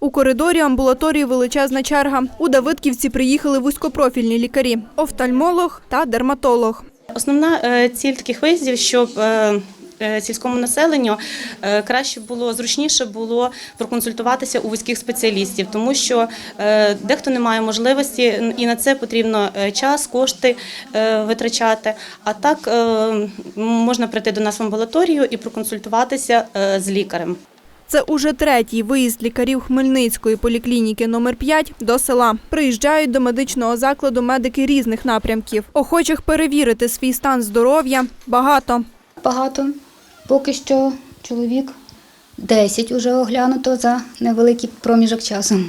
У коридорі амбулаторії величезна черга. У Давидківці приїхали вузькопрофільні лікарі – офтальмолог та дерматолог. Основна е, ціль таких виїздів, щоб е, е, сільському населенню краще було, зручніше було проконсультуватися у вузьких спеціалістів, тому що дехто не має можливості, і на це потрібно час, кошти витрачати. А так можна прийти до нас в амбулаторію і проконсультуватися з лікарем. Це уже третій виїзд лікарів Хмельницької поліклініки номер 5 до села. Приїжджають до медичного закладу медики різних напрямків. Охочих перевірити свій стан здоров'я багато. Багато. Поки що чоловік 10 уже оглянуто за невеликий проміжок часу.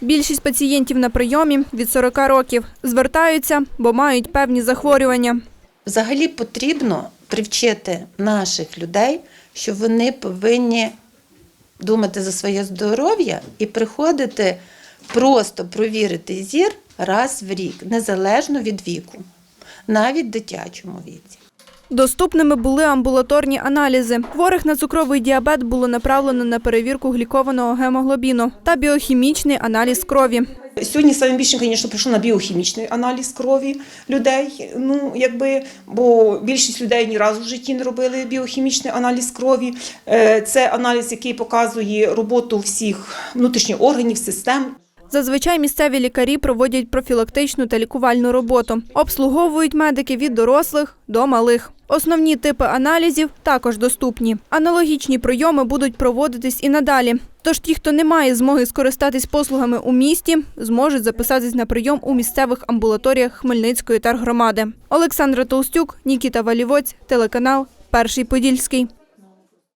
Більшість пацієнтів на прийомі від 40 років звертаються, бо мають певні захворювання. Взагалі потрібно привчити наших людей, що вони повинні думати за своє здоров'я і приходити просто провірити зір раз в рік, незалежно від віку, навіть дитячому віці. Доступними були амбулаторні аналізи. Хворих на цукровий діабет було направлено на перевірку глікованого гемоглобіну та біохімічний аналіз крові. Сьогодні саме більше, звісно, прийшло на біохімічний аналіз крові людей. Ну, якби, бо більшість людей ні разу в житті не робили біохімічний аналіз крові. Е, Це аналіз, який показує роботу всіх внутрішніх органів, систем. Зазвичай місцеві лікарі проводять профілактичну та лікувальну роботу. Обслуговують медики від дорослих до малих. Основні типи аналізів також доступні. Аналогічні прийоми будуть проводитись і надалі. Тож ті, хто не має змоги скористатись послугами у місті, зможуть записатись на прийом у місцевих амбулаторіях Хмельницької тергромади. Олександра Толстюк, Нікіта Валівоць, телеканал Перший Подільський.